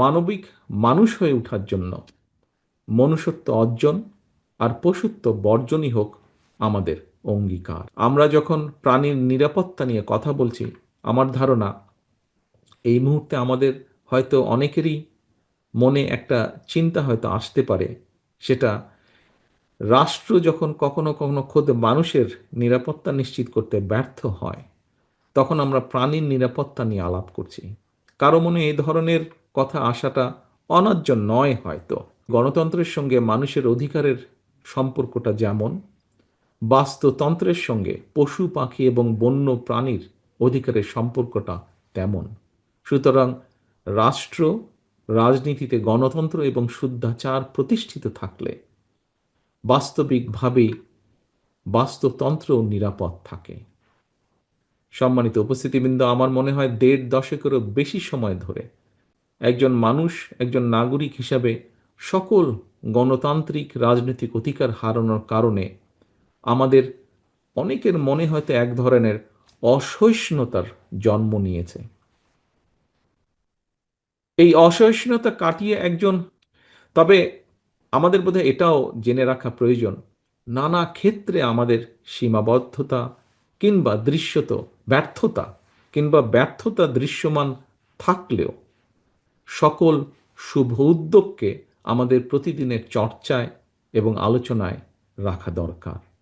মানবিক মানুষ হয়ে ওঠার জন্য মনুষ্যত্ব অর্জন আর পশুত্ব বর্জনই হোক আমাদের অঙ্গীকার। আমরা যখন প্রাণীর নিরাপত্তা নিয়ে কথা বলছি, আমার ধারণা এই মুহূর্তে আমাদের হয়তো অনেকেরই মনে একটা চিন্তা হয়তো আসতে পারে, সেটা রাষ্ট্র যখন কখনো কখনো খোদ মানুষের নিরাপত্তা নিশ্চিত করতে ব্যর্থ হয়, তখন আমরা প্রাণীর নিরাপত্তা নিয়ে আলাপ করছি। কারও মনে এই ধরনের কথা আসাটা অনার্য নয় হয়তো। গণতন্ত্রের সঙ্গে মানুষের অধিকারের সম্পর্কটা যেমন, বাস্তুতন্ত্রের সঙ্গে পশু, পাখি এবং বন্য প্রাণীর অধিকারের সম্পর্কটা তেমন। সুতরাং রাষ্ট্র, রাজনীতিতে গণতন্ত্র এবং শুদ্ধাচার প্রতিষ্ঠিত থাকলে বাস্তবিকভাবেই বাস্তুতন্ত্র নিরাপদ থাকে। সম্মানিত উপস্থিতিবৃন্দ, আমার মনে হয় দেড় দশকেরও বেশি সময় ধরে একজন মানুষ, একজন নাগরিক হিসাবে সকল গণতান্ত্রিক রাজনৈতিক অধিকার হারানোর কারণে আমাদের অনেকের মনে হয়তো এক ধরনের অসহিষ্ণুতার জন্ম নিয়েছে। এই অসহিষ্ণুতা কাটিয়ে একজন, তবে আমাদের বোধহয় এটাও জেনে রাখা প্রয়োজন, নানা ক্ষেত্রে আমাদের সীমাবদ্ধতা কিংবা দৃশ্যত ব্যর্থতা কিংবা ব্যর্থতা দৃশ্যমান থাকলেও সকল শুভ উদ্যোগকে আমাদের প্রতিদিনের চর্চায় এবং আলোচনায় রাখা দরকার।